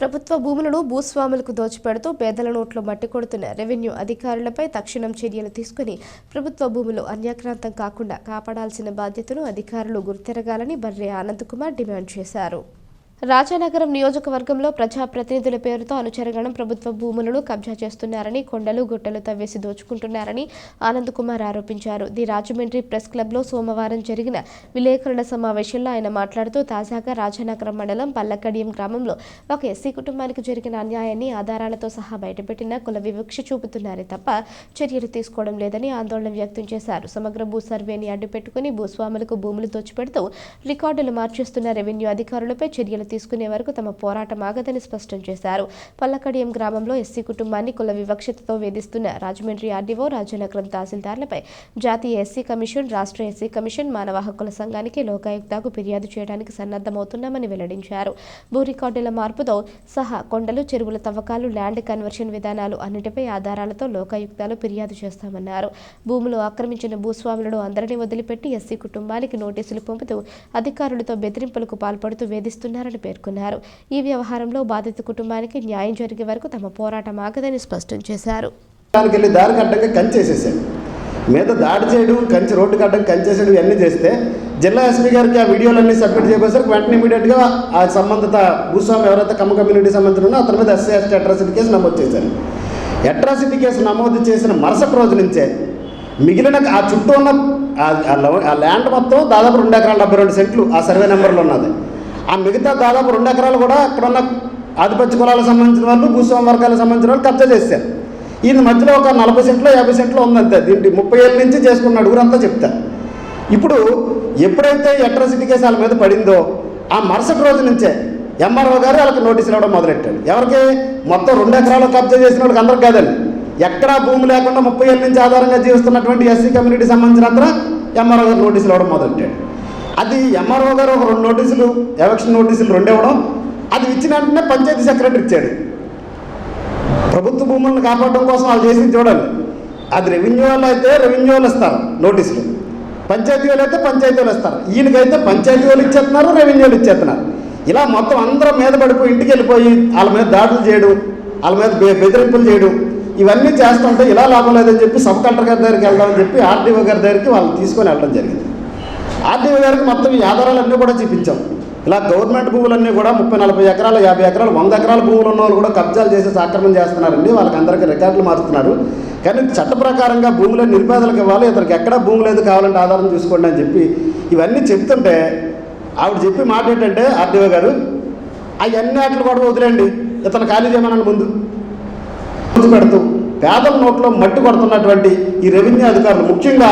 ప్రభుత్వ భూములను భూస్వాములకు దోచిపెడుతూ పేదల నోట్లో మట్టి కొడుతున్న రెవెన్యూ అధికారులపై తక్షణం చర్యలు తీసుకుని ప్రభుత్వ భూములు అన్యాక్రాంతం కాకుండా కాపాడాల్సిన బాధ్యతను అధికారులు గుర్తెరగాలని బర్రె ఆనంద్ కుమార్ డిమాండ్ చేశారు. రాజానగరం నియోజకవర్గంలో ప్రజాప్రతినిధుల పేరుతో అనుచరగణం ప్రభుత్వ భూములను కబ్జా చేస్తున్నారని కొండలు గుట్టలు తవ్వేసి దోచుకుంటున్నారని ఆనంద్ కుమార్ ఆరోపించారు. ది రాజమండ్రి ప్రెస్ క్లబ్లో సోమవారం జరిగిన విలేకరుల సమావేశంలో ఆయన మాట్లాడుతూ తాజాగా రాజానగరం మండలం పల్లకడియం గ్రామంలో ఒక ఎస్సీ కుటుంబానికి జరిగిన అన్యాయాన్ని ఆధారాలతో సహా బయటపెట్టిన కుల వివక్ష చూపుతున్నారే తప్ప చర్యలు తీసుకోవడం లేదని ఆందోళన వ్యక్తం చేశారు. సమగ్ర భూ సర్వేని అడ్డుపెట్టుకుని భూస్వాములకు భూములు దోచిపెడుతూ రికార్డులు మార్చేస్తున్న రెవెన్యూ అధికారులపై చర్యలు తీసుకునే వరకు తమ పోరాటం ఆగదని స్పష్టం చేశారు. పల్లకడియం గ్రామంలో ఎస్సీ కుటుంబాన్ని కుల వివక్షతతో వేధిస్తున్న రాజమండ్రి ఆర్డీఓ రాజనగరం తహసీల్దార్లపై జాతీయ ఎస్సీ కమిషన్ రాష్ట్ర ఎస్సీ కమిషన్ మానవ హక్కుల సంఘానికి లోకాయుక్తకు ఫిర్యాదు చేయడానికి సన్నద్ధమవుతున్నామని వెల్లడించారు. భూ రికార్డుల మార్పుతో సహా కొండలు చెరువుల తవ్వకాలు ల్యాండ్ కన్వర్షన్ విధానాలు అన్నిటిపై ఆధారాలతో లోకాయుక్తాలు ఫిర్యాదు చేస్తామన్నారు. భూములు ఆక్రమించిన భూస్వాములను అందరినీ వదిలిపెట్టి ఎస్సీ కుటుంబానికి నోటీసులు పంపుతూ అధికారులతో బెదిరింపులకు పాల్పడుతూ వేధిస్తున్నారని పేర్కొన్నారు. ఈ వ్యవహారంలో బాధిత కుటుంబానికి న్యాయం జరిగే వరకు తమ పోరాటం ఆగదని స్పష్టం చేశారు. వెళ్ళి దారికి అడ్డంగా కంచేసేసాడు మీద దాడి చేయడం కంచి రోడ్డు కట్టడం కంచేసేయడం ఇవన్నీ చేస్తే జిల్లా ఎస్పీ గారికి ఆ వీడియోలన్నీ సబ్మిట్ చేయబోసరికి వెంటనే ఇమీడియట్గా ఆ సంబంధిత భూస్వామి ఎవరైతే కమ్మ కమ్యూనిటీ సంబంధించిన అతని మీద ఎస్సీ ఎస్టీ అట్రాసిటీ కేసు నమోదు చేశారు. అట్రాసిటీ కేసు నమోదు చేసిన మరుసటి రోజు నుంచే మిగిలిన ఆ చుట్టూ ఉన్న ఆ- ఆ ల్యాండ్ మొత్తం దాదాపు రెండు ఎకరాల డెబ్బై రెండు సెంట్లు ఆ సర్వే నెంబర్లో ఉన్నది. ఆ మిగతా దాదాపు రెండు ఎకరాలు కూడా అక్కడ ఉన్న ఆధిపత్య కులాలకు సంబంధించిన వాళ్ళు భూస్వామి వర్గాలకు సంబంధించిన వాళ్ళు కబ్జా చేశారు. ఈయన మధ్యలో ఒక నలభై సెంట్లో యాభై సెంట్లో ఉందంతే. దీంట్లో ముప్పై ఏళ్ళ నుంచి చేసుకున్న అడుగురంతా చెప్తారు ఇప్పుడు ఎప్పుడైతే అట్రాసిటీ కేసు వాళ్ళ మీద పడిందో ఆ మరుసటి రోజు నుంచే ఎంఆర్ఓ గారు వాళ్ళకి నోటీసులు ఇవ్వడం మొదలెట్టాడు ఎవరికి? మొత్తం రెండు ఎకరాలు కబ్జా చేసిన వాళ్ళకి అందరికి కాదండి. ఎక్కడా భూమి లేకుండా ముప్పై ఏళ్ళ నుంచి ఆధారంగా జీవిస్తున్నటువంటి ఎస్సీ కమ్యూనిటీ సంబంధించిన అందరూ ఎంఆర్ఓ గారు నోటీసులు ఇవ్వడం మొదలెట్టాడు అది ఎంఆర్ఓ గారు ఒక రెండు నోటీసులు ఎలక్షన్ నోటీసులు రెండు ఇవ్వడం అది ఇచ్చిన వెంటనే పంచాయతీ సెక్రటరీ ఇచ్చాడు. ప్రభుత్వ భూములను కాపాడడం కోసం వాళ్ళు చేసింది చూడండి. అది రెవెన్యూ వాళ్ళు అయితే రెవెన్యూ వాళ్ళు ఇస్తారు నోటీసులు. పంచాయతీ వాళ్ళు అయితే పంచాయతీ వాళ్ళు ఇస్తారు. ఈయనకైతే పంచాయతీ వాళ్ళు ఇచ్చేస్తున్నారు రెవెన్యూ వాళ్ళు ఇచ్చేస్తున్నారు. ఇలా మొత్తం అందరం మీద పడిపోయి ఇంటికి వెళ్ళిపోయి వాళ్ళ మీద దాడులు చేయడం వాళ్ళ మీద బెదిరింపులు చేయడం ఇవన్నీ చేస్తుంటే ఇలా లాభం లేదని చెప్పి సబ్ కలెక్టర్ గారి దగ్గరికి వెళ్దామని చెప్పి ఆర్డీఓ గారి దగ్గరికి వాళ్ళు తీసుకొని వెళ్ళడం జరిగింది. ఆర్డీఓ గారికి మొత్తం ఈ ఆధారాలన్నీ కూడా చూపించాం. ఇలా గవర్నమెంట్ భూములన్నీ కూడా ముప్పై నలభై ఎకరాలు యాభై ఎకరాలు వంద ఎకరాల భూములు ఉన్న వాళ్ళు కూడా కబ్జాలు చేసేసి ఆక్రమణ చేస్తున్నారండి. వాళ్ళకి అందరికీ రికార్డులు మారుస్తున్నారు. కానీ చట్ట ప్రకారంగా భూములను నిరుపేదలకు ఇవ్వాలి ఇతనికి ఎక్కడ భూమి లేదు కావాలంటే ఆధారం చూసుకోండి అని చెప్పి ఇవన్నీ చెప్తుంటే ఆవిడ చెప్పి మాట ఏంటంటే ఆర్డీఓ గారు అవన్నీ అట్లు కూడా వదిలేండి ఇతను ఖాళీ చేయమనండి ముందు. ముందు పెడుతూ. పేదల నోట్లో మట్టి కొడుతున్నటువంటి ఈ రెవెన్యూ అధికారులు ముఖ్యంగా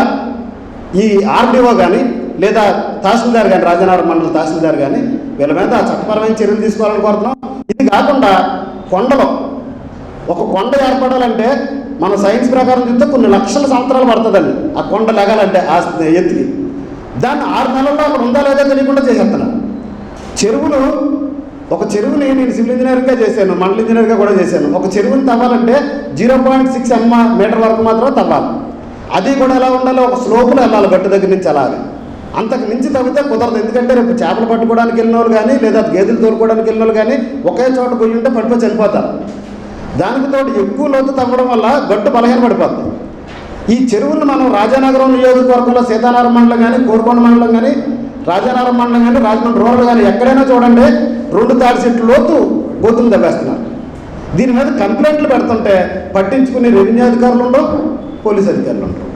ఈ ఆర్డీఓ కానీ లేదా తహసీల్దార్ కానీ రాజనగరం మండల తహసీల్దార్ కానీ వీళ్ళ మీద చట్టపరమైన చర్యలు తీసుకోవాలని కోరుతున్నాం. ఇది కాకుండా కొండలో ఒక కొండ ఏర్పడాలంటే మన సైన్స్ ప్రకారం చూస్తే కొన్ని లక్షల సంవత్సరాలు పడుతుందండి. ఆ కొండ లెగాలంటే ఆ ఎత్తుకి. దాన్ని ఆరు నెలల్లో అక్కడ ఉందా లేదా తెలియకుండా చేసేస్తున్నాను చెరువులు ఒక చెరువుని నేను సివిల్ ఇంజనీర్గా చేశాను మండల ఇంజనీర్గా కూడా చేశాను. ఒక చెరువుని తవ్వాలంటే జీరో పాయింట్ సిక్స్ ఎమ్మ మీటర్ వరకు మాత్రమే తవ్వాలి. అది కూడా ఎలా ఉండాలి ఒక స్లోపులో వెళ్ళాలి గట్టు దగ్గర నుంచి అలాగే. అంతకు మించి తవ్వితే కుదరదు. ఎందుకంటే రేపు చేపలు పట్టుకోవడానికి వెళ్ళిన వాళ్ళు కానీ లేదా గేదెలు తోలుకోవడానికి వెళ్ళిన వాళ్ళు కానీ ఒకే చోట పోయి ఉంటే పడిపోయి చనిపోతారు. దానికి తోడు ఎక్కువ లోతు తవ్వడం వల్ల గట్టు బలహీన పడిపోతుంది. ఈ చెరువులను మనం రాజానగరం నియోజకవర్గంలో సీతానగరం మండలం కానీ కోరుకొండ మండలం కానీ రాజానగరం మండలం కానీ రాజమండ్రి రూరల్ కానీ ఎక్కడైనా చూడండి రెండు తాడి చెట్లు లోతు గోతులు దెబ్బేస్తున్నారు దీని మీద కంప్లైంట్లు పెడుతుంటే పట్టించుకునే రెవెన్యూ అధికారులు ఉండవు పోలీస్ అధికారులు ఉండవు.